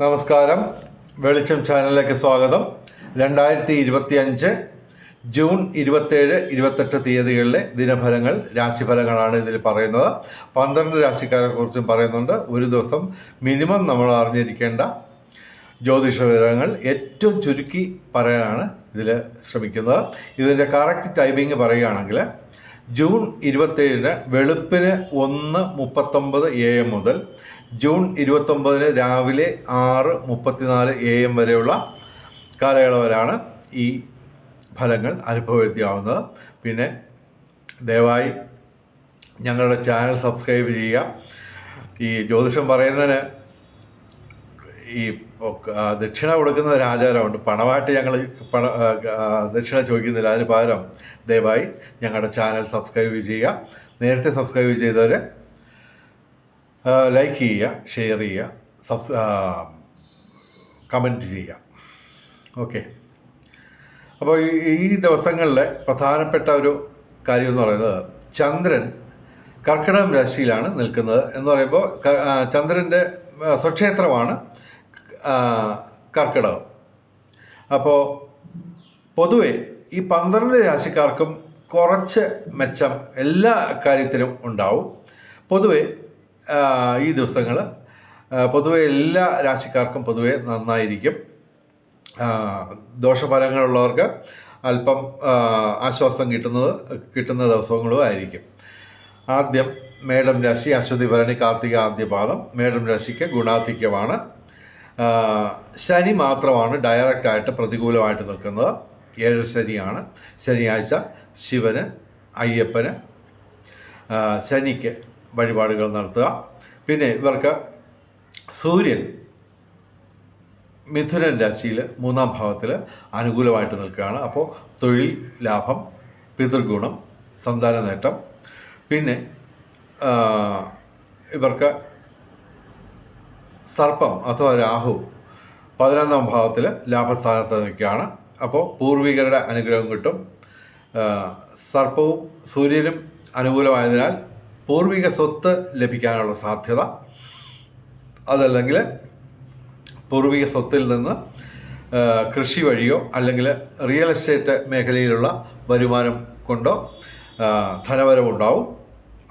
നമസ്കാരം. വെളിച്ചം ചാനലിലേക്ക് സ്വാഗതം. രണ്ടായിരത്തി ഇരുപത്തി അഞ്ച് ജൂൺ ഇരുപത്തേഴ് ഇരുപത്തെട്ട് തീയതികളിലെ ദിനഫലങ്ങൾ രാശിഫലങ്ങളാണ് ഇതിൽ പറയുന്നത്. പന്ത്രണ്ട് രാശിക്കാരെ കുറിച്ചും പറയുന്നുണ്ട്. ഒരു ദിവസം മിനിമം നമ്മൾ അറിഞ്ഞിരിക്കേണ്ട ജ്യോതിഷ വിവരങ്ങൾ ഏറ്റവും ചുരുക്കി പറയാനാണ് ഇതിൽ ശ്രമിക്കുന്നത്. ഇതിന്റെ കറക്റ്റ് ടൈമിങ് പറയുകയാണെങ്കിൽ ജൂൺ ഇരുപത്തേഴിന് വെളുപ്പിന് ഒന്ന് മുപ്പത്തൊമ്പത് എ എം മുതൽ ജൂൺ ഇരുപത്തൊമ്പതിന് രാവിലെ ആറ് മുപ്പത്തിനാല് എ എം വരെയുള്ള കാലയളവിലാണ് ഈ ഫലങ്ങൾ അനുഭവവേദ്യമാവുന്നത് പിന്നെ ദയവായി ഞങ്ങളുടെ ചാനൽ സബ്സ്ക്രൈബ് ചെയ്യുക. ഈ ജ്യോതിഷം പറയുന്നതിന് ഈ ദക്ഷിണ കൊടുക്കുന്ന ഒരു ആചാരമുണ്ട്. പണമായിട്ട് ഞങ്ങൾ പണ ദക്ഷിണ ചോദിക്കുന്നില്ല. അതിന് പകരം ദയവായി ഞങ്ങളുടെ ചാനൽ സബ്സ്ക്രൈബ് ചെയ്യുക. നേരത്തെ സബ്സ്ക്രൈബ് ചെയ്തവർ ലൈക്ക് ചെയ്യുക ഷെയർ ചെയ്യുക സബ്സ് കമന്റ് ചെയ്യുക. ഓക്കെ അപ്പോൾ ഈ- ദിവസങ്ങളിലെ പ്രധാനപ്പെട്ട ഒരു കാര്യം എന്ന് പറയുന്നത് ചന്ദ്രൻ കർക്കിടകം രാശിയിലാണ് നിൽക്കുന്നത് എന്ന് പറയുമ്പോൾ ചന്ദ്രന്റെ സ്വക്ഷേത്രമാണ് കർക്കിടകം. അപ്പോൾ പൊതുവേ ഈ പന്ത്രണ്ട് രാശിക്കാർക്കും കുറച്ച് മെച്ചം എല്ലാ കാര്യത്തിലും ഉണ്ടാവും. പൊതുവെ ഈ ദിവസങ്ങൾ പൊതുവെ എല്ലാ രാശിക്കാർക്കും പൊതുവെ നന്നായിരിക്കും. ദോഷഫലങ്ങളുള്ളവർക്ക് അല്പം ആശ്വാസം കിട്ടുന്നത് കിട്ടുന്ന ദിവസങ്ങളും ആയിരിക്കും. ആദ്യം മേടം രാശി അശ്വതി ഭരണി കാർത്തിക ആദ്യപാദം മേഡം രാശിക്ക് ഗുണാധിക്യമാണ്. ശനി മാത്രമാണ് ഡയറക്റ്റായിട്ട് പ്രതികൂലമായിട്ട് നിൽക്കുന്നത്. ഏഴ് ശനിയാണ്. ശനിയാഴ്ച ശിവന് അയ്യപ്പന് ശനിക്ക് വഴിപാടുകൾ നടത്തുക. പിന്നെ ഇവർക്ക് സൂര്യൻ മിഥുനൻ രാശിയിൽ മൂന്നാം ഭാവത്തിൽ അനുകൂലമായിട്ട് നിൽക്കുകയാണ്. അപ്പോൾ തൊഴിൽ ലാഭം പിതൃഗുണം സന്താന നേട്ടം. പിന്നെ ഇവർക്ക് സർപ്പം അഥവാ രാഹു പതിനൊന്നാം ഭാവത്തിൽ ലാഭസ്ഥാനത്ത് നിൽക്കുകയാണ്. അപ്പോൾ പൂർവികരുടെ അനുഗ്രഹം കിട്ടും. സർപ്പവും സൂര്യനും അനുകൂലമായതിനാൽ പൂർവിക സ്വത്ത് ലഭിക്കാനുള്ള സാധ്യത അതല്ലെങ്കിൽ പൂർവിക സ്വത്തിൽ നിന്ന് കൃഷി വഴിയോ അല്ലെങ്കിൽ റിയൽ എസ്റ്റേറ്റ് മേഖലയിലുള്ള വരുമാനം കൊണ്ടോ ധനവരവുണ്ടാവും.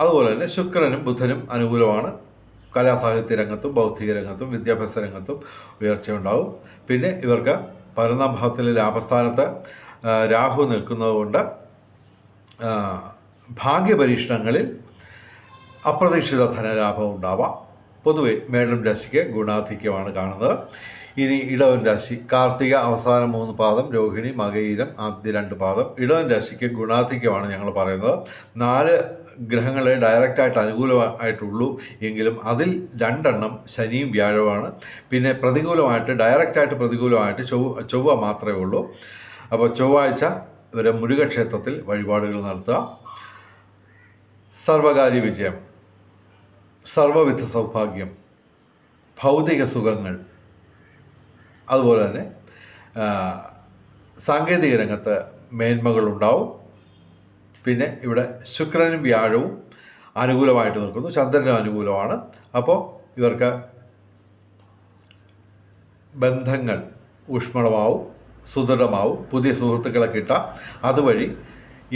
അതുപോലെ തന്നെ ശുക്രനും ബുധനും അനുകൂലമാണ്. കലാസാഹിത്യ രംഗത്തും ബൗദ്ധിക രംഗത്തും വിദ്യാഭ്യാസ രംഗത്തും ഉയർച്ചയുണ്ടാവും. പിന്നെ ഇവർക്ക് പതിനൊന്നാം ഭാവത്തിലെ ലാഭസ്ഥാനത്ത് രാഹു നിൽക്കുന്നതുകൊണ്ട് ഭാഗ്യപരീക്ഷണങ്ങളിൽ അപ്രതീക്ഷിത ധനലാഭം ഉണ്ടാവാം. പൊതുവെ മേടം രാശിക്ക് ഗുണാധിക്യമാണ് കാണുന്നത്. ഇനി ഇടവൻ രാശി കാർത്തിക അവസാന മൂന്ന് പാദം രോഹിണി മകയിരം ആദ്യ രണ്ട് പാദം. ഇടവൻ രാശിക്ക് ഗുണാധിക്യമാണ് ഞങ്ങൾ പറയുന്നത്. നാല് ഗ്രഹങ്ങളെ ഡയറക്റ്റായിട്ട് അനുകൂലമായിട്ടുള്ളൂ എങ്കിലും അതിൽ രണ്ടെണ്ണം ശനിയും വ്യാഴവുമാണ്. പിന്നെ പ്രതികൂലമായിട്ട് ഡയറക്റ്റായിട്ട് പ്രതികൂലമായിട്ട് ചൊവ്വ ചൊവ്വ മാത്രമേ ഉള്ളൂ. അപ്പോൾ ചൊവ്വാഴ്ച ഇവരെ മുരുകക്ഷേത്രത്തിൽ വഴിപാടുകൾ നടത്തുക. സർവകാര്യ വിജയം. സർവവിധ സൗഭാഗ്യം ഭൗതിക സുഖങ്ങൾ അതുപോലെ തന്നെ സാങ്കേതിക രംഗത്ത് മേന്മകളുണ്ടാവും. പിന്നെ ഇവിടെ ശുക്രനും വ്യാഴവും അനുകൂലമായിട്ട് നിൽക്കുന്നു. ചന്ദ്രനും അനുകൂലമാണ്. അപ്പോൾ ഇവർക്ക് ബന്ധങ്ങൾ ഊഷ്മളമാവും സുദൃഢമാവും. പുതിയ സുഹൃത്തുക്കളെ കിട്ടാം. അതുവഴി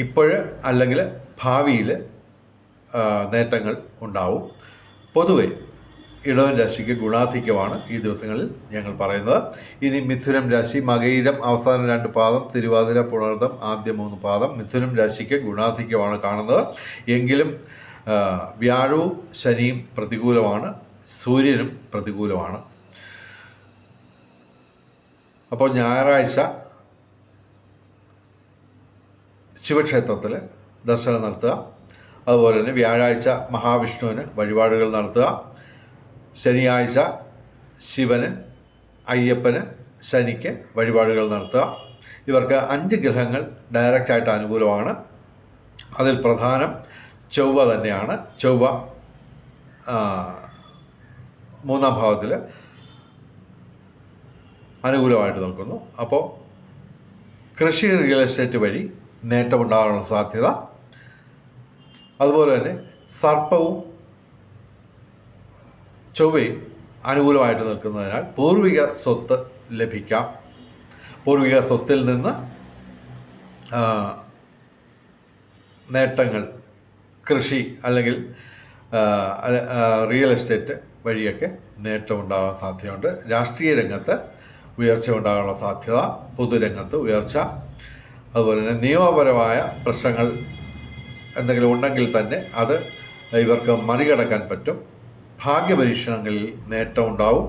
ഇപ്പോഴ് അല്ലെങ്കിൽ ഭാവിയിൽ നേട്ടങ്ങൾ ഉണ്ടാവും. പൊതുവെ ഇടവൻ രാശിക്ക് ഗുണാധിക്യമാണ് ഈ ദിവസങ്ങളിൽ ഞങ്ങൾ പറയുന്നത്. ഇനി മിഥുനം രാശി മകയിരം അവസാന രണ്ട് പാദം തിരുവാതിര പുണർദം ആദ്യ മൂന്ന് പാദം മിഥുനം രാശിക്ക് ഗുണാധിക്യമാണ് കാണുന്നത്. എങ്കിലും വ്യാഴവും ശനിയും പ്രതികൂലമാണ് സൂര്യനും പ്രതികൂലമാണ്. അപ്പോൾ ഞായറാഴ്ച ശിവക്ഷേത്രത്തിൽ ദർശനം നടത്തുക. അതുപോലെ തന്നെ വ്യാഴാഴ്ച മഹാവിഷ്ണുവിന് വഴിപാടുകൾ നടത്തുക. ശനിയാഴ്ച ശിവന് അയ്യപ്പന് ശനിക്ക് വഴിപാടുകൾ നടത്തുക. ഇവർക്ക് അഞ്ച് ഗ്രഹങ്ങൾ ഡയറക്റ്റായിട്ട് അനുകൂലമാണ്. അതിൽ പ്രധാനം ചൊവ്വ തന്നെയാണ്. ചൊവ്വ മൂന്നാം ഭാവത്തിൽ അനുകൂലമായിട്ട് നിൽക്കുന്നു. അപ്പോൾ കൃഷി റിയൽ എസ്റ്റേറ്റ് വഴി നേട്ടമുണ്ടാകാനുള്ള സാധ്യത അതുപോലെ തന്നെ സർപ്പവും ചൊവ്വയും അനുകൂലമായിട്ട് നിൽക്കുന്നതിനാൽ പൂർവിക സ്വത്ത് ലഭിക്കാം. പൂർവിക സ്വത്തിൽ നിന്ന് നേട്ടങ്ങൾ കൃഷി അല്ലെങ്കിൽ റിയൽ എസ്റ്റേറ്റ് വഴിയൊക്കെ നേട്ടമുണ്ടാകാൻ സാധ്യതയുണ്ട്. രാഷ്ട്രീയ രംഗത്ത് ഉയർച്ച ഉണ്ടാകാനുള്ള സാധ്യത പൊതുരംഗത്ത് ഉയർച്ച അതുപോലെ തന്നെ നിയമപരമായ പ്രശ്നങ്ങൾ എന്തെങ്കിലും ഉണ്ടെങ്കിൽ തന്നെ അത് ഇവർക്ക് മറികടക്കാൻ പറ്റും. ഭാഗ്യപരീക്ഷണങ്ങളിൽ നേട്ടം ഉണ്ടാവും.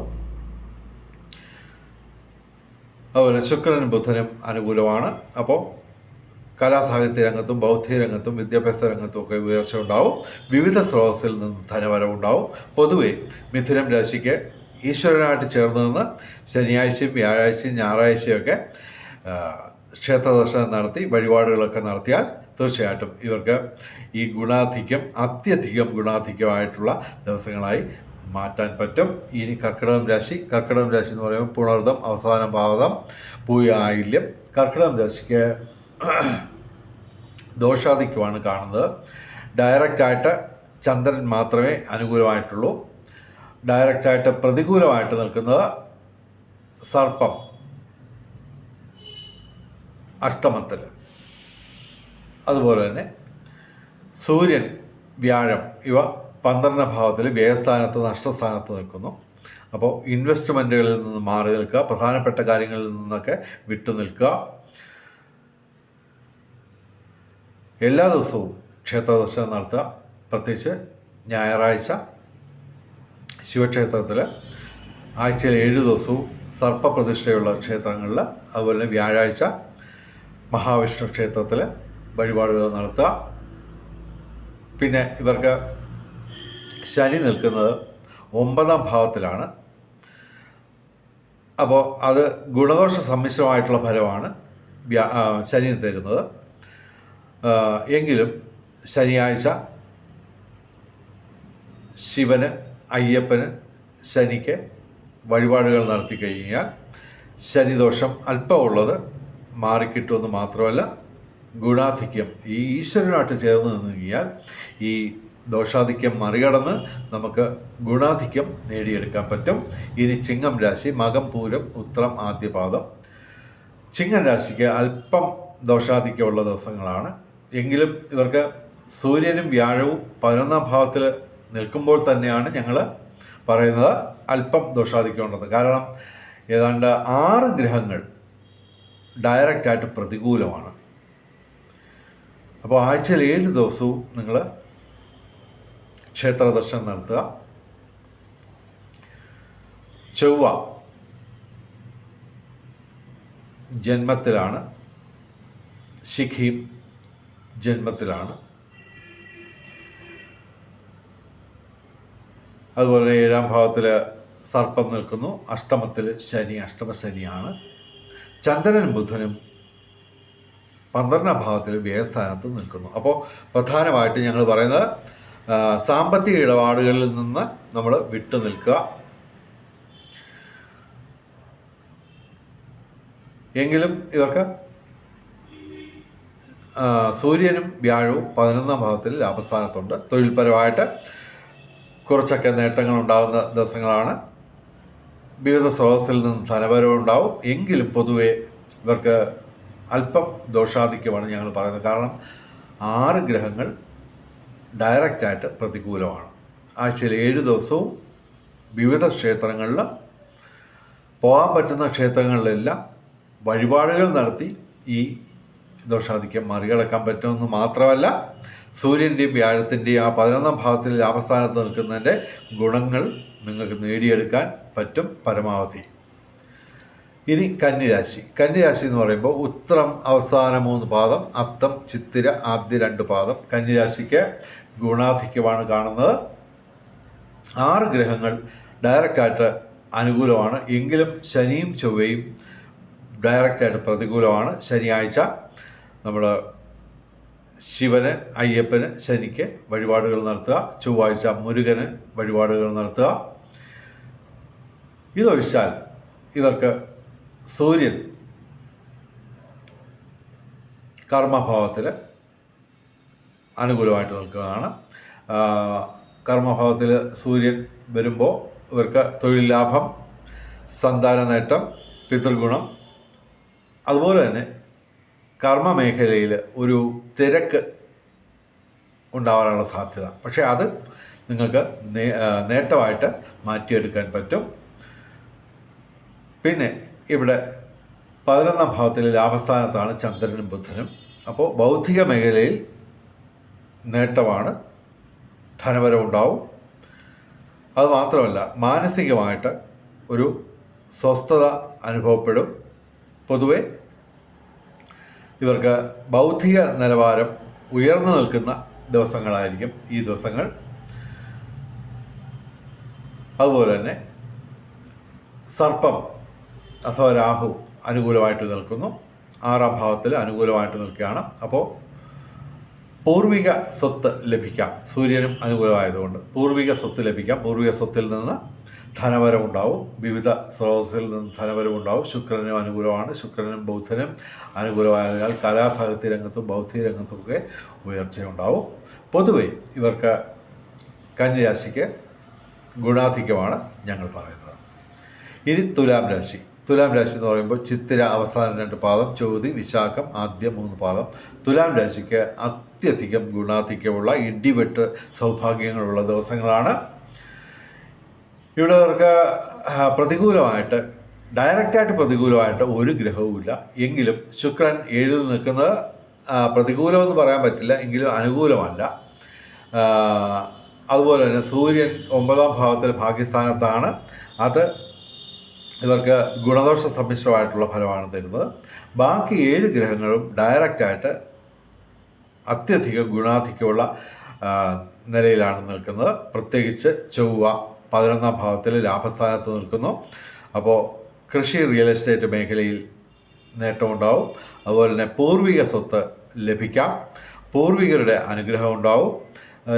അതുപോലെ ശുക്രനും ബുധനും അനുകൂലമാണ്. അപ്പോൾ കലാസാഹിത്യ രംഗത്തും ബൗദ്ധിക രംഗത്തും വിദ്യാഭ്യാസ രംഗത്തും ഒക്കെ ഉയർച്ച ഉണ്ടാവും. വിവിധ സ്രോതസ്സിൽ നിന്ന് ധനവരവുണ്ടാവും പൊതുവെ മിഥുനം രാശിക്ക് ഈശ്വരനായിട്ട് ചേർന്ന് നിന്ന് ശനിയാഴ്ചയും വ്യാഴാഴ്ചയും ഞായറാഴ്ചയൊക്കെ ഒക്കെ ക്ഷേത്ര ദർശനം നടത്തി വഴിപാടുകളൊക്കെ നടത്തിയാൽ തീർച്ചയായിട്ടും ഇവർക്ക് ഈ ഗുണാധിക്യം അത്യധികം ഗുണാധിക്യമായിട്ടുള്ള ദിവസങ്ങളായി മാറ്റാൻ പറ്റും. ഇനി കർക്കിടകം രാശി കർക്കിടകം രാശി എന്ന് പറയുമ്പോൾ പുണർദം അവസാന ഭാവതം പൂയായില്യം കർക്കിടകം രാശിക്ക് ദോഷാധിക്യമാണ് കാണുന്നത്. ഡയറക്റ്റായിട്ട് ചന്ദ്രൻ മാത്രമേ അനുകൂലമായിട്ടുള്ളൂ. ഡയറക്റ്റായിട്ട് പ്രതികൂലമായിട്ട് നിൽക്കുന്നത് സർപ്പം അഷ്ടമത്തിൽ. അതുപോലെ തന്നെ സൂര്യൻ വ്യാഴം ഇവ പന്ത്രണ്ടാം ഭാവത്തിൽ വ്യയസ്ഥാനത്ത് നഷ്ടസ്ഥാനത്ത് നിൽക്കുന്നു. അപ്പോൾ ഇൻവെസ്റ്റ്മെന്റുകളിൽ നിന്ന് മാറി നിൽക്കുക പ്രധാനപ്പെട്ട കാര്യങ്ങളിൽ നിന്നൊക്കെ വിട്ടു നിൽക്കുക. എല്ലാ ദിവസവും ക്ഷേത്ര ദർശനം നടത്തുക. പ്രത്യേകിച്ച് ഞായറാഴ്ച ശിവക്ഷേത്രത്തിൽ ആഴ്ചയിൽ ഏഴ് ദിവസവും സർപ്പപ്രതിഷ്ഠയുള്ള ക്ഷേത്രങ്ങളിൽ അതുപോലെ വ്യാഴാഴ്ച മഹാവിഷ്ണു ക്ഷേത്രത്തിൽ വഴിപാടുകൾ നടത്തുക. പിന്നെ ഇവർക്ക് ശനി നിൽക്കുന്നത് ഒമ്പതാം ഭാവത്തിലാണ്. അപ്പോൾ അത് ഗുണദോഷ സമ്മിശ്രമായിട്ടുള്ള ഫലമാണ് ശനി തരുന്നത് എങ്കിലും ശനിയാഴ്ച ശിവന് അയ്യപ്പന് ശനിക്ക് വഴിപാടുകൾ നടത്തി കഴിഞ്ഞാൽ ശനിദോഷം അല്പമുള്ളത് മാറിക്കിട്ടുമെന്ന് മാത്രമല്ല ഗുണാധിക്യം ഈ ഈശ്വരനായിട്ട് ചേർന്ന് നിന്ന് കഴിഞ്ഞാൽ ഈ ദോഷാധിക്യം മറികടന്ന് നമുക്ക് ഗുണാധിക്യം നേടിയെടുക്കാൻ പറ്റും. ഇനി ചിങ്ങം രാശി മകം പൂരം ഉത്രം ആദ്യപാദം. ചിങ്ങം രാശിക്ക് അല്പം ദോഷാധിക്യമുള്ള ദിവസങ്ങളാണ്. എങ്കിലും ഇവർക്ക് സൂര്യനും വ്യാഴവും പതിനൊന്നാം ഭാവത്തിൽ നിൽക്കുമ്പോൾ തന്നെയാണ് ഞങ്ങൾ പറയുന്നത് അല്പം ദോഷാധിക്യം ഉണ്ടെന്ന് കാരണം ഏതാണ്ട് ആറ് ഗ്രഹങ്ങൾ ഡയറക്റ്റായിട്ട് പ്രതികൂലമാണ്. അപ്പോൾ ആഴ്ചയിൽ ഏഴ് ദിവസവും നിങ്ങൾ ക്ഷേത്ര ദർശനം നടത്തുക. ചൊവ്വ ജന്മത്തിലാണ്. ശിഖിയും ജന്മത്തിലാണ്. അതുപോലെ ഏഴാം ഭാവത്തിൽ സർപ്പം നിൽക്കുന്നു. അഷ്ടമത്തിൽ ശനി അഷ്ടമശനിയാണ്. ചന്ദ്രനും ബുധനും പന്ത്രണ്ടാം ഭാഗത്തിൽ വ്യയസ്ഥാനത്ത് നിൽക്കുന്നു. അപ്പോൾ പ്രധാനമായിട്ട് ഞങ്ങൾ പറയുന്നത് സാമ്പത്തിക ഇടപാടുകളിൽ നിന്ന് നമ്മൾ വിട്ടു നിൽക്കുക. എങ്കിലും ഇവർക്ക് സൂര്യനും വ്യാഴവും പതിനൊന്നാം ഭാഗത്തിൽ ലാഭസ്ഥാനത്തുണ്ട്. തൊഴിൽപരമായിട്ട് കുറച്ചൊക്കെ നേട്ടങ്ങൾ ഉണ്ടാകുന്ന ദിവസങ്ങളാണ്. വിവിധ സ്രോതസ്സിൽ നിന്ന് ധനപരവും ഉണ്ടാവും എങ്കിലും പൊതുവെ ഇവർക്ക് അല്പം ദോഷാധിക്യമാണ് ഞങ്ങൾ പറയുന്നത്. കാരണം ആറ് ഗ്രഹങ്ങൾ ഡയറക്റ്റായിട്ട് പ്രതികൂലമാണ്. ആഴ്ചയിൽ ഏഴ് ദിവസവും വിവിധ ക്ഷേത്രങ്ങളിൽ പോകാൻ പറ്റുന്ന ക്ഷേത്രങ്ങളിലെല്ലാം വഴിപാടുകൾ നടത്തി ഈ ദോഷാധിക്യം മറികടക്കാൻ പറ്റുമെന്ന് മാത്രമല്ല സൂര്യന്റെയും വ്യാഴത്തിന്റെയും ആ പതിനൊന്നാം ഭാഗത്തിൽ ലാഭസ്ഥാനത്ത് നിൽക്കുന്നതിന്റെ ഗുണങ്ങൾ നിങ്ങൾക്ക് നേടിയെടുക്കാൻ പറ്റും പരമാവധി. ഇനി കന്നിരാശി. കന്നിരാശി എന്ന് പറയുമ്പോൾ ഉത്രം അവസാന മൂന്ന് പാദം അത്തം ചിത്തിര ആദ്യ രണ്ട് പാദം. കന്നിരാശിക്ക് ഗുണാധിക്യമാണ് കാണുന്നത്. ആറ് ഗ്രഹങ്ങൾ ഡയറക്റ്റായിട്ട് അനുകൂലമാണ്. എങ്കിലും ശനിയും ചൊവ്വയും ഡയറക്റ്റായിട്ട് പ്രതികൂലമാണ്. ശനിയാഴ്ച നമ്മൾ ശിവന് അയ്യപ്പന് ശനിക്ക് വഴിപാടുകൾ നടത്തുക. ചൊവ്വാഴ്ച മുരുകന് വഴിപാടുകൾ നടത്തുക. ഇതൊഴിച്ചാൽ ഇവർക്ക് സൂര്യൻ കർമ്മഭാവത്തിൽ അനുകൂലമായിട്ട് നിൽക്കുകയാണ്. കർമ്മഭാവത്തിൽ സൂര്യൻ വരുമ്പോൾ ഇവർക്ക് തൊഴിൽ ലാഭം സന്താന നേട്ടം പിതൃഗുണം. അതുപോലെ തന്നെ കർമ്മ മേഖലയിൽ ഒരു തിരക്ക് ഉണ്ടാവാനുള്ള സാധ്യത. പക്ഷേ അത് നിങ്ങൾക്ക് നേട്ടമായിട്ട് മാറ്റിയെടുക്കാൻ പറ്റും. പിന്നെ ഇവിടെ പതിനൊന്നാം ഭാവത്തിലെ ലാഭസ്ഥാനത്താണ് ചന്ദ്രനും ബുധനും. അപ്പോൾ ബൗദ്ധിക മേഖലയിൽ നേട്ടമാണ് ധനപരം ഉണ്ടാവും. അതുമാത്രമല്ല മാനസികമായിട്ട് ഒരു സ്വസ്ഥത അനുഭവപ്പെടും. പൊതുവെ ഇവർക്ക് ബൗദ്ധിക നിലവാരം ഉയർന്നു നിൽക്കുന്ന ദിവസങ്ങളായിരിക്കും ഈ ദിവസങ്ങൾ. അതുപോലെ തന്നെ സർപ്പം അഥവാ രാഹു അനുകൂലമായിട്ട് നിൽക്കുന്നു. ആറാം ഭാവത്തിൽ അനുകൂലമായിട്ട് നിൽക്കുകയാണ്. അപ്പോൾ പൂർവിക സ്വത്ത് ലഭിക്കാം. സൂര്യനും അനുകൂലമായതുകൊണ്ട് പൂർവിക സ്വത്ത് ലഭിക്കാം. പൂർവിക സ്വത്തിൽ നിന്ന് ധനപരമുണ്ടാവും വിവിധ സ്രോതസ്സിൽ നിന്ന് ധനപരമുണ്ടാവും ശുക്രനും അനുകൂലമാണ്. ശുക്രനും ബൗദ്ധനും അനുകൂലമായതിനാൽ കലാസാഹിത്യ രംഗത്തും ബൗദ്ധിക രംഗത്തുമൊക്കെ ഉയർച്ചയുണ്ടാവും. പൊതുവെ ഇവർക്ക് കന്യരാശിക്ക് ഗുണാധിക്യമാണ് ഞങ്ങൾ പറയുന്നത്. ഇനി തുലാം രാശി. തുലാം രാശി എന്ന് പറയുമ്പോൾ ചിത്തിര അവസാന രണ്ട് പാദം ചോതി വിശാഖം ആദ്യ മൂന്ന് പാദം. തുലാം രാശിക്ക് അത്യധികം ഗുണാധിക്യമുള്ള ഇടിവെട്ട് സൗഭാഗ്യങ്ങളുള്ള ദിവസങ്ങളാണ്. ഇവിടെ അവർക്ക് പ്രതികൂലമായിട്ട് ഡയറക്റ്റായിട്ട് പ്രതികൂലമായിട്ട് ഒരു ഗ്രഹവുമില്ല എങ്കിലും ശുക്രൻ ഏഴിൽ നിൽക്കുന്നത് പ്രതികൂലമെന്ന് പറയാൻ പറ്റില്ല എങ്കിലും അനുകൂലമല്ല. അതുപോലെ തന്നെ സൂര്യൻ ഒമ്പതാം ഭാവത്തിൽ ഭാഗ്യസ്ഥാനത്താണ്. അത് ഇവർക്ക് ഗുണദോഷ സമ്മിശ്രമായിട്ടുള്ള ഫലമാണ് തരുന്നത്. ബാക്കി ഏഴ് ഗ്രഹങ്ങളും ഡയറക്റ്റായിട്ട് അത്യധികം ഗുണാധിക്യമുള്ള നിലയിലാണ് നിൽക്കുന്നത്. പ്രത്യേകിച്ച് ചൊവ്വ പതിനൊന്നാം ഭാവത്തിൽ ലാഭസ്ഥാനത്ത് നിൽക്കുന്നു. അപ്പോൾ കൃഷി റിയൽ എസ്റ്റേറ്റ് മേഖലയിൽ നേട്ടമുണ്ടാവും അതുപോലെ തന്നെ പൂർവിക സ്വത്ത് ലഭിക്കാം. പൂർവികരുടെ അനുഗ്രഹം ഉണ്ടാവും.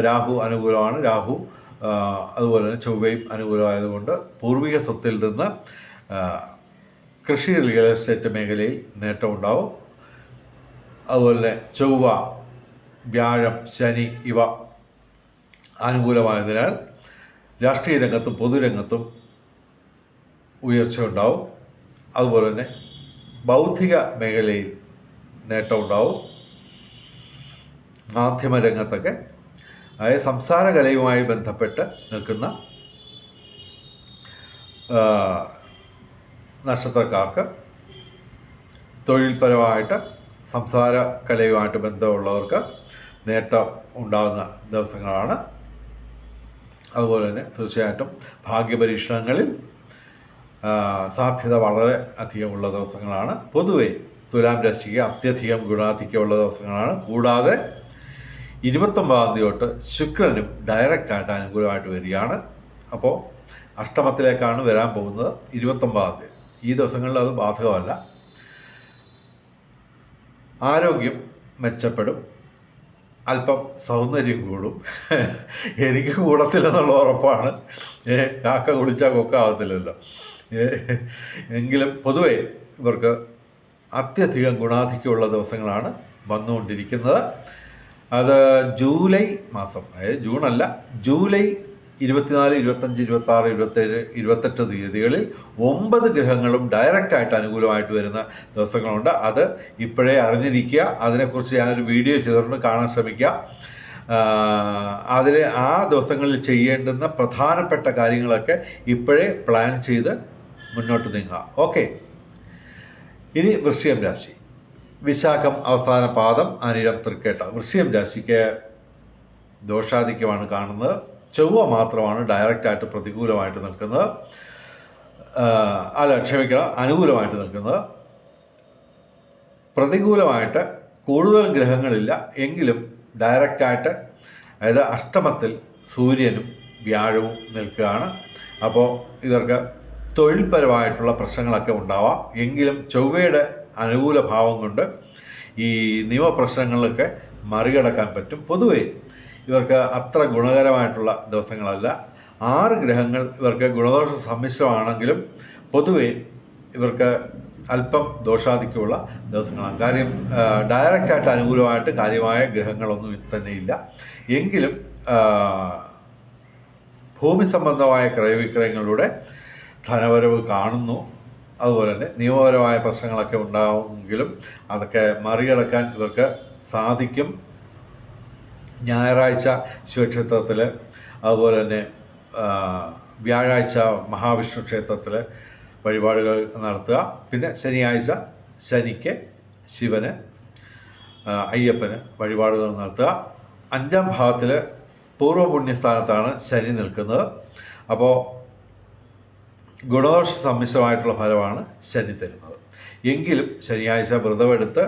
രാഹു അനുകൂലമാണ്. രാഹു അതുപോലെ തന്നെ ചൊവ്വയും അനുകൂലമായതുകൊണ്ട് പൂർവിക സ്വത്തിൽ നിന്ന് കൃഷി റിയൽ എസ്റ്റേറ്റ് മേഖലയിൽ നേട്ടമുണ്ടാവും അതുപോലെ ചൊവ്വ വ്യാഴം ശനി ഇവ അനുകൂലമായതിനാൽ രാഷ്ട്രീയ രംഗത്തും പൊതുരംഗത്തും ഉയർച്ച ഉണ്ടാവും. അതുപോലെ തന്നെ ബൗദ്ധിക മേഖലയിൽ നേട്ടമുണ്ടാവും മാധ്യമ രംഗത്തൊക്കെ അതായത് സംസാര കലയുമായി ബന്ധപ്പെട്ട് നിൽക്കുന്ന നക്ഷത്രക്കാർക്ക് തൊഴിൽപരമായിട്ട് സംസാര കലയുമായിട്ട് ബന്ധമുള്ളവർക്ക് നേട്ടം ഉണ്ടാകുന്ന ദിവസങ്ങളാണ്. അതുപോലെ തന്നെ തീർച്ചയായിട്ടും ഭാഗ്യപരീക്ഷണങ്ങളിൽ സാധ്യത വളരെ അധികമുള്ള ദിവസങ്ങളാണ്. പൊതുവേ തുലാം രാശിക്ക് അത്യധികം ഗുണാധിക്യമുള്ള ദിവസങ്ങളാണ്. കൂടാതെ ഇരുപത്തൊമ്പതാം തീയതി തൊട്ട് ശുക്രനും ഡയറക്റ്റായിട്ട് അനുകൂലമായിട്ട് വരികയാണ്. അപ്പോൾ അഷ്ടമത്തിലേക്കാണ് വരാൻ പോകുന്നത് ഇരുപത്തൊമ്പതാം തീയതി. ഈ ദിവസങ്ങളിൽ അത് ബാധകമല്ല. ആരോഗ്യം മെച്ചപ്പെടും. അല്പം സൗന്ദര്യം കൂടും. എനിക്ക് കൂടത്തില്ലെന്നുള്ള ഉറപ്പാണ്. കാക്ക കുളിച്ചാൽ കൊക്കാവത്തില്ലല്ലോ ഏ, എങ്കിലും പൊതുവെ ഇവർക്ക് അത്യധികം ഗുണാധിക്യമുള്ള ദിവസങ്ങളാണ് വന്നുകൊണ്ടിരിക്കുന്നത്. അത് ജൂലൈ മാസം അതായത് ജൂണല്ല ജൂലൈ ഇരുപത്തിനാല് ഇരുപത്തഞ്ച് ഇരുപത്താറ് ഇരുപത്തേഴ് ഇരുപത്തെട്ട് തീയതികളിൽ ഒമ്പത് ഗ്രഹങ്ങളും ഡയറക്റ്റായിട്ട് അനുകൂലമായിട്ട് വരുന്ന ദിവസങ്ങളുണ്ട്. അത് ഇപ്പോഴേ അറിഞ്ഞിരിക്കുക. അതിനെക്കുറിച്ച് ഞാനൊരു വീഡിയോ ചെയ്തിട്ടുണ്ട് കാണാൻ ശ്രമിക്കുക. അതിൽ ആ ദിവസങ്ങളിൽ ചെയ്യേണ്ടുന്ന പ്രധാനപ്പെട്ട കാര്യങ്ങളൊക്കെ ഇപ്പോഴേ പ്ലാൻ ചെയ്ത് മുന്നോട്ട് നീങ്ങുക. ഓക്കെ. ഇനി വൃശ്ചികം രാശി. വിശാഖം അവസാന പാദം അനിരം തൃക്കേട്ട. വൃശ്ചികം രാശിക്ക് ദോഷാധിക്യമാണ് കാണുന്നത്. ചൊവ്വ മാത്രമാണ് ഡയറക്റ്റായിട്ട് പ്രതികൂലമായിട്ട് നിൽക്കുന്നത്. അല്ല ക്ഷമിക്കണം അനുകൂലമായിട്ട് നിൽക്കുന്നത്. പ്രതികൂലമായിട്ട് കൂടുതൽ ഗ്രഹങ്ങളില്ല. എങ്കിലും ഡയറക്റ്റായിട്ട് അതായത് അഷ്ടമത്തിൽ സൂര്യനും വ്യാഴവും നിൽക്കുകയാണ്. അപ്പോൾ ഇവർക്ക് തൊഴിൽപരമായിട്ടുള്ള പ്രശ്നങ്ങളൊക്കെ ഉണ്ടാവാം. എങ്കിലും ചൊവ്വയുടെ അനുകൂല ഭാവം കൊണ്ട് ഈ നിയമപ്രശ്നങ്ങളിലൊക്കെ മറികടക്കാൻ പറ്റും. പൊതുവേ ഇവർക്ക് അത്ര ഗുണകരമായിട്ടുള്ള ദിവസങ്ങളല്ല. ആറ് ഗ്രഹങ്ങൾ ഇവർക്ക് ഗുണദോഷ സമ്മിശ്രമാണെങ്കിലും പൊതുവേ ഇവർക്ക് അല്പം ദോഷാധിക്യമുള്ള ദിവസങ്ങളാണ്. കാര്യം ഡയറക്റ്റായിട്ട് അനുകൂലമായിട്ട് കാര്യമായ ഗ്രഹങ്ങളൊന്നും തന്നെ ഇല്ല എങ്കിലും ഭൂമി സംബന്ധമായ ക്രയവിക്രയങ്ങളിലൂടെ ധനവരവ് കാണുന്നു. അതുപോലെ തന്നെ നിയമപരമായ പ്രശ്നങ്ങളൊക്കെ ഉണ്ടാവുമെങ്കിലും അതൊക്കെ മറികടക്കാൻ ഇവർക്ക് സാധിക്കും. ഞായറാഴ്ച ശിവക്ഷേത്രത്തിൽ അതുപോലെ തന്നെ വ്യാഴാഴ്ച മഹാവിഷ്ണു ക്ഷേത്രത്തിൽ വഴിപാടുകൾ നടത്തുക. പിന്നെ ശനിയാഴ്ച ശനിക്ക് ശിവന് അയ്യപ്പന് വഴിപാടുകൾ നടത്തുക. അഞ്ചാം ഭാവത്തിൽ പൂർവപുണ്യസ്ഥാനത്താണ് ശനി നിൽക്കുന്നത്. അപ്പോൾ ഗുണദോഷ സമ്മിശ്രമായിട്ടുള്ള ഫലമാണ് ശനി തരുന്നത്. എങ്കിലും ശനിയാഴ്ച വ്രതമെടുത്ത്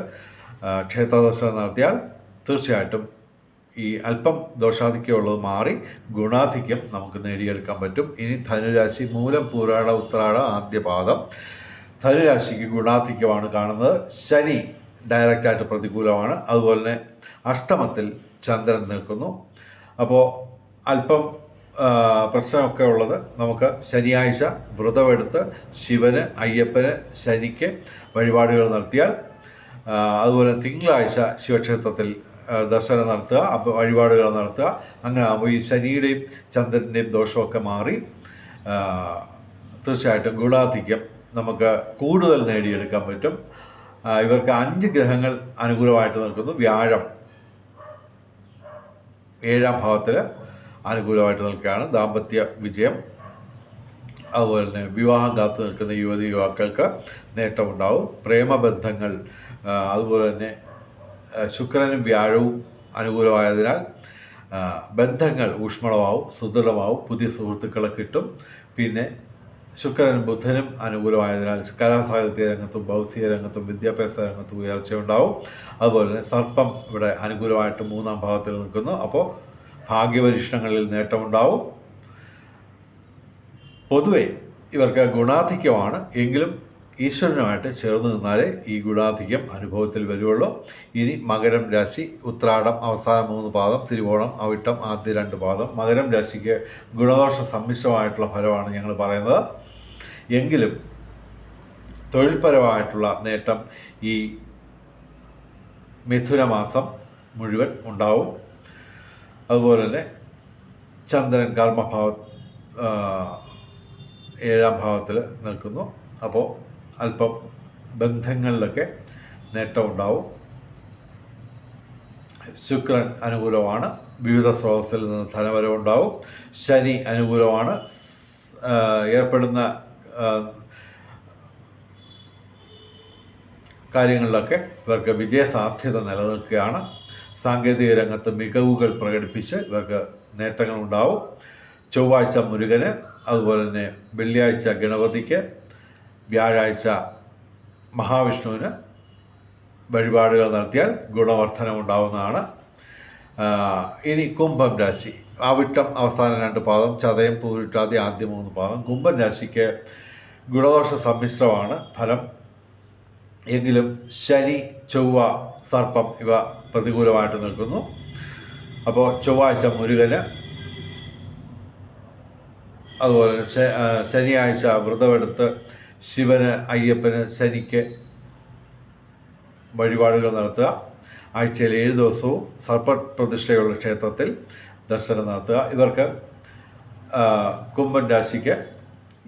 ക്ഷേത്രദർശനം നടത്തിയാൽ തീർച്ചയായിട്ടും ഈ അല്പം ദോഷാധിക്യമുള്ളത് മാറി ഗുണാധിക്യം നമുക്ക് നേടിയെടുക്കാൻ പറ്റും. ഇനി ധനുരാശി മൂലം പൂരാട ഉത്രാട ആദ്യ പാദം. ധനുരാശിക്ക് ഗുണാധിക്യമാണ് കാണുന്നത്. ശനി ഡയറക്റ്റായിട്ട് പ്രതികൂലമാണ്. അതുപോലെ തന്നെ അഷ്ടമത്തിൽ ചന്ദ്രൻ നിൽക്കുന്നു. അപ്പോൾ അല്പം പ്രശ്നമൊക്കെ ഉള്ളത് നമുക്ക് ശനിയാഴ്ച വ്രതമെടുത്ത് ശിവന് അയ്യപ്പന് ശനിക്ക് വഴിപാടുകൾ നടത്തിയാൽ അതുപോലെ തിങ്കളാഴ്ച ശിവക്ഷേത്രത്തിൽ ദർശനം നടത്തുക വഴിപാടുകൾ നടത്തുക. അങ്ങനെ ആകുമ്പോൾ ഈ ശനിയുടെയും ചന്ദ്രന്റെയും ദോഷമൊക്കെ മാറി തീർച്ചയായിട്ടും ഗുണാധിക്യം നമുക്ക് കൂടുതൽ നേടിയെടുക്കാൻ പറ്റും. ഇവർക്ക് അഞ്ച് ഗ്രഹങ്ങൾ അനുകൂലമായിട്ട് നിൽക്കുന്നു. വ്യാഴം ഏഴാം ഭാവത്തിൽ അനുകൂലമായിട്ട് നിൽക്കുകയാണ്. ദാമ്പത്യ വിജയം. അതുപോലെ തന്നെ വിവാഹം കാത്തു നിൽക്കുന്ന യുവതി യുവാക്കൾക്ക് നേട്ടമുണ്ടാവും. പ്രേമബന്ധങ്ങൾ അതുപോലെ തന്നെ ശുക്രനും വ്യാഴവും അനുകൂലമായതിനാൽ ബന്ധങ്ങൾ ഊഷ്മളമാവും സുദൃഢമാവും പുതിയ സുഹൃത്തുക്കളെ കിട്ടും. പിന്നെ ശുക്രനും ബുധനും അനുകൂലമായതിനാൽ കലാസാഹിത്യ രംഗത്തും ബൗദ്ധിക രംഗത്തും വിദ്യാഭ്യാസ രംഗത്തും ഉയർച്ചയുണ്ടാവും. അതുപോലെ തന്നെ സർപ്പം ഇവിടെ അനുകൂലമായിട്ട് മൂന്നാം ഭാവത്തിൽ നിൽക്കുന്നു. അപ്പോൾ ഭാഗ്യപരീക്ഷണങ്ങളിൽ നേട്ടമുണ്ടാവും. പൊതുവെ ഇവർക്ക് ഗുണാധിക്യമാണ്. എങ്കിലും ഈശ്വരനുമായിട്ട് ചേർന്ന് നിന്നാലേ ഈ ഗുണാധിക്യം അനുഭവത്തിൽ വരുവുള്ളൂ ഇനി മകരം രാശി ഉത്രാടം അവസാന മൂന്ന് പാദം തിരുവോണം അവിട്ടം ആദ്യ രണ്ട് പാദം. മകരം രാശിക്ക് ഗുണദോഷ സമ്മിശ്രമായിട്ടുള്ള ഫലമാണ് ഞങ്ങൾ പറയുന്നത്. എങ്കിലും തൊഴിൽപരമായിട്ടുള്ള നേട്ടം ഈ മിഥുന മാസം മുഴുവൻ ഉണ്ടാവും. അതുപോലെ തന്നെ ചന്ദ്രൻ കർമ്മഭാവ ഏഴാം ഭാവത്തിൽ നിൽക്കുന്നു. അപ്പോൾ അല്പം ബന്ധങ്ങളിലൊക്കെ നേട്ടമുണ്ടാവും. ശുക്രൻ അനുകൂലമാണ്. വിവിധ സ്രോതസ്സിൽ നിന്ന് ധനവരവുണ്ടാവും. ശനി അനുകൂലമാണ്. ഏർപ്പെടുന്ന കാര്യങ്ങളിലൊക്കെ ഇവർക്ക് വിജയസാധ്യത നിലനിൽക്കുകയാണ്. സാങ്കേതിക രംഗത്ത് മികവുകൾ പ്രകടിപ്പിച്ച് ഇവർക്ക് നേട്ടങ്ങളുണ്ടാവും. ചൊവ്വാഴ്ച മുരുകന് അതുപോലെ തന്നെ വെള്ളിയാഴ്ച ഗണപതിക്ക് വ്യാഴാഴ്ച മഹാവിഷ്ണുവിന് വഴിപാടുകൾ നടത്തിയാൽ ഗുണവർദ്ധനം ഉണ്ടാവുന്നതാണ് ആ, ഇനി കുംഭം രാശി. ആവിട്ടം അവസാന രണ്ട് പാദം ചതയം പൂരിട്ടാതി ആദ്യ മൂന്ന് പാദം. കുംഭം രാശിക്ക് ഗുണദോഷ സമ്മിശ്രമാണ് ഫലം. എങ്കിലും ശനി ചൊവ്വ സർപ്പം ഇവ പ്രതികൂലമായിട്ട് നിൽക്കുന്നു. അപ്പോൾ ചൊവ്വാഴ്ച മുരുകന് അതുപോലെ ശനിയാഴ്ച വ്രതമെടുത്ത് ശിവന് അയ്യപ്പന് ശനിക്ക് വഴിപാടുകൾ നടത്തുക. ആഴ്ചയിൽ ഏഴ് ദിവസവും സർപ്പപ്രതിഷ്ഠയുള്ള ക്ഷേത്രത്തിൽ ദർശനം നടത്തുക. ഇവർക്ക് കുംഭൻ രാശിക്ക്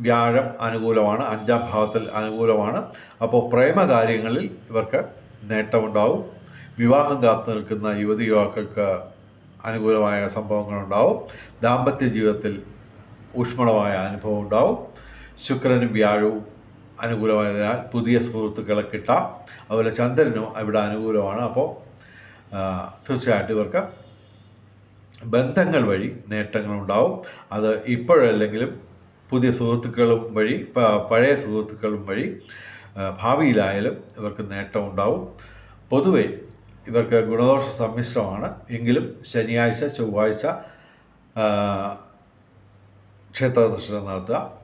വ്യാഴം അനുകൂലമാണ് അഞ്ചാം ഭാവത്തിൽ അനുകൂലമാണ്. അപ്പോൾ പ്രേമകാര്യങ്ങളിൽ ഇവർക്ക് നേട്ടമുണ്ടാവും. വിവാഹം കാത്തു നിൽക്കുന്ന യുവതി യുവാക്കൾക്ക് അനുകൂലമായ സംഭവങ്ങളുണ്ടാവും. ദാമ്പത്യ ജീവിതത്തിൽ ഊഷ്മളമായ അനുഭവം ഉണ്ടാവും. ശുക്രനും വ്യാഴവും അനുകൂലമായതിനാൽ പുതിയ സുഹൃത്തുക്കളെ കിട്ടാം. അതുപോലെ ചന്ദ്രനും ഇവിടെ അനുകൂലമാണ്. അപ്പോൾ തീർച്ചയായിട്ടും ഇവർക്ക് ബന്ധങ്ങൾ വഴി നേട്ടങ്ങളുണ്ടാവും അത് ഇപ്പോഴല്ലെങ്കിലും പുതിയ സുഹൃത്തുക്കളും വഴി പഴയ സുഹൃത്തുക്കളും വഴി ഭാവിയിലായാലും ഇവർക്ക് നേട്ടം ഉണ്ടാവും. പൊതുവെ ഇവർക്ക് ഗുണദോഷ സമ്മിശ്രമാണ്. എങ്കിലും ശനിയാഴ്ച ചൊവ്വാഴ്ച ക്ഷേത്രദർശനം ക്ഷേത്ര ദർശനം നടത്തുക.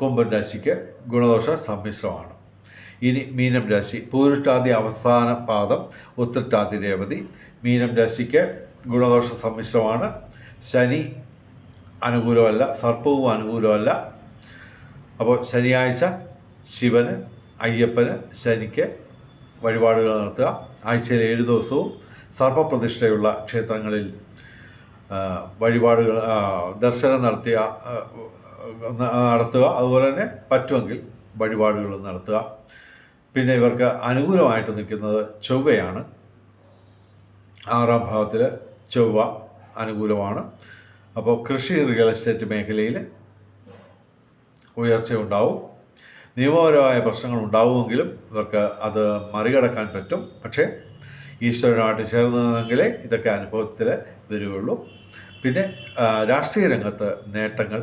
കുംഭൻ രാശിക്ക് ഗുണദോഷ സമ്മിശ്രമാണ്. ഇനി മീനം രാശി പൂരുട്ടാതി അവസാന പാദം ഉത്രട്ടാതി രേവതി. മീനം രാശിക്ക് ഗുണദോഷ സമ്മിശ്രമാണ്. ശനി അനുകൂലമല്ല സർപ്പവും അനുകൂലമല്ല. അപ്പോൾ ശനിയാഴ്ച ശിവന് അയ്യപ്പന് ശനിക്ക് വഴിപാടുകൾ നടത്തുക. ആഴ്ചയിൽ ഏഴ് ദിവസവും സർപ്പപ്രതിഷ്ഠയുള്ള ക്ഷേത്രങ്ങളിൽ വഴിപാടുകൾ ദർശനം നടത്തിയ നടത്തുക. അതുപോലെ തന്നെ പറ്റുമെങ്കിൽ വഴിപാടുകൾ നടത്തുക. പിന്നെ ഇവർക്ക് അനുകൂലമായിട്ട് നിൽക്കുന്നത് ചൊവ്വയാണ്. ആറാം ഭാവത്തിൽ ചൊവ്വ അനുകൂലമാണ്. അപ്പോൾ കൃഷി റിയൽ എസ്റ്റേറ്റ് മേഖലയിൽ ഉയർച്ച ഉണ്ടാവും. നിയമപരമായ പ്രശ്നങ്ങൾ ഉണ്ടാവുമെങ്കിലും ഇവർക്ക് അത് മറികടക്കാൻ പറ്റും. പക്ഷേ ഈശ്വരനുമായിട്ട് ചേർന്നതെങ്കിലേ ഇതൊക്കെ അനുഭവത്തിൽ വരികയുള്ളൂ. പിന്നെ രാഷ്ട്രീയ രംഗത്ത് നേട്ടങ്ങൾ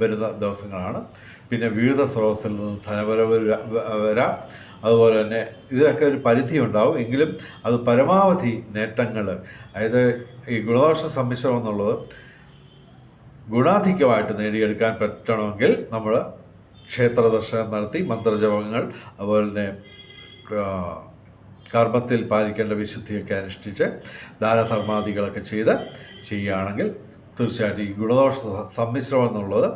വരുന്ന ദിവസങ്ങളാണ്. പിന്നെ വിവിധ സ്രോതസ്സിൽ നിന്ന് ധനവരവ് വരാം അതുപോലെ തന്നെ ഇതിനൊക്കെ ഒരു പരിധി ഉണ്ടാവും. എങ്കിലും അത് പരമാവധി നേട്ടങ്ങൾ അതായത് ഈ ഗുണദോഷ സമ്മിശ്രം എന്നുള്ളത് ഗുണാധിക്യമായിട്ട് നേടിയെടുക്കാൻ പറ്റണമെങ്കിൽ നമ്മൾ ക്ഷേത്ര ദർശനം നടത്തി മന്ത്രജപങ്ങൾ അതുപോലെ തന്നെ കർമ്മത്തിൽ പാലിക്കേണ്ട വിശുദ്ധിയൊക്കെ അനുഷ്ഠിച്ച് ദാനധർമാദികളൊക്കെ ചെയ്ത് ചെയ്യുകയാണെങ്കിൽ തീർച്ചയായിട്ടും ഈ ഗുണദോഷ സമ്മിശ്രം എന്നുള്ളത്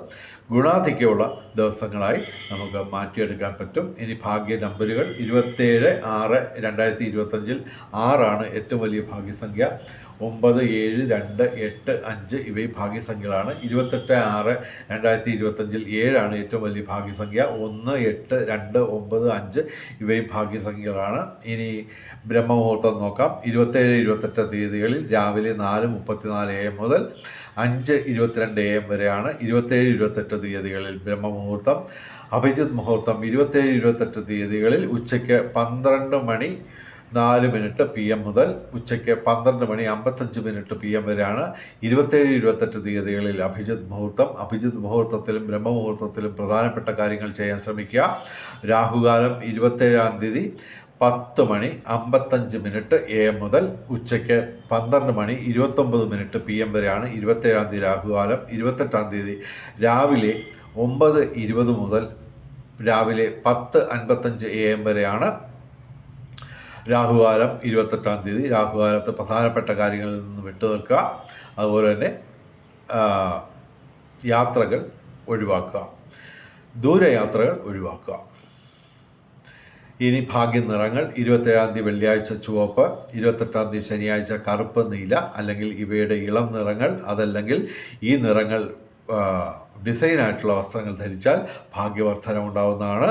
ഗുണാധിക്യമുള്ള ദിവസങ്ങളായി നമുക്ക് മാറ്റിയെടുക്കാൻ പറ്റും. ഇനി ഭാഗ്യ നമ്പറുകൾ ഇരുപത്തേഴ് ആറ് രണ്ടായിരത്തി ഇരുപത്തഞ്ചിൽ ആറാണ് ഏറ്റവും വലിയ ഭാഗ്യസംഖ്യ. ഒമ്പത് ഏഴ് രണ്ട് എട്ട് അഞ്ച് ഇവയും ഭാഗ്യസംഖ്യകളാണ്. ഇരുപത്തെട്ട് ആറ് രണ്ടായിരത്തി ഇരുപത്തഞ്ചിൽ ഏഴാണ് ഏറ്റവും വലിയ ഭാഗ്യസംഖ്യ. ഒന്ന് എട്ട് രണ്ട് ഒമ്പത് അഞ്ച് ഇവയും ഭാഗ്യസംഖ്യകളാണ്. ഇനി ബ്രഹ്മമുഹൂർത്തം നോക്കാം. ഇരുപത്തേഴ് ഇരുപത്തെട്ട് തീയതികളിൽ രാവിലെ നാല് മുപ്പത്തിനാല് എം മുതൽ അഞ്ച് ഇരുപത്തിരണ്ട് എ എം വരെയാണ്. ഇരുപത്തേഴ് ഇരുപത്തെട്ട് തീയതികളിൽ ബ്രഹ്മമുഹൂർത്തം അഭിജിത് മുഹൂർത്തം ഇരുപത്തേഴ് ഇരുപത്തെട്ട് തീയതികളിൽ ഉച്ചയ്ക്ക് പന്ത്രണ്ട് മണി നാല് മിനിറ്റ് പി എം മുതൽ ഉച്ചയ്ക്ക് പന്ത്രണ്ട് മണി അമ്പത്തഞ്ച് മിനിറ്റ് പി എം വരെയാണ് ഇരുപത്തേഴ് ഇരുപത്തെട്ട് തീയതികളിൽ അഭിജിത് മുഹൂർത്തം. അഭിജിത് മുഹൂർത്തത്തിലും ബ്രഹ്മമുഹൂർത്തത്തിലും പ്രധാനപ്പെട്ട കാര്യങ്ങൾ ചെയ്യാൻ ശ്രമിക്കുക. രാഹുകാലം ഇരുപത്തേഴാം തീയതി പത്ത് മണി അമ്പത്തഞ്ച് മിനിറ്റ് എ എം മുതൽ ഉച്ചയ്ക്ക് പന്ത്രണ്ട് മണി ഇരുപത്തൊമ്പത് മിനിറ്റ് പി എം വരെയാണ് ഇരുപത്തേഴാം തീയതി രാഹുകാലം. ഇരുപത്തെട്ടാം തീയതി രാവിലെ ഒമ്പത് ഇരുപത് മുതൽ രാവിലെ പത്ത് അൻപത്തഞ്ച് എ എം വരെയാണ് രാഹുകാലം. ഇരുപത്തെട്ടാം തീയതി രാഹുകാലത്ത് പ്രധാനപ്പെട്ട കാര്യങ്ങളിൽ നിന്ന് വിട്ടു നിൽക്കുക. അതുപോലെ തന്നെ യാത്രകൾ ഒഴിവാക്കുക. ദൂരയാത്രകൾ ഒഴിവാക്കുക. ഇനി ഭാഗ്യ നിറങ്ങൾ ഇരുപത്തേഴാം തീയതി വെള്ളിയാഴ്ച ചുവപ്പ് ഇരുപത്തെട്ടാം തീയതി ശനിയാഴ്ച കറുപ്പ് നീല അല്ലെങ്കിൽ ഇവയുടെ ഇളം നിറങ്ങൾ അതല്ലെങ്കിൽ ഈ നിറങ്ങൾ ഡിസൈനായിട്ടുള്ള വസ്ത്രങ്ങൾ ധരിച്ചാൽ ഭാഗ്യവർദ്ധനം ഉണ്ടാവുന്നതാണ്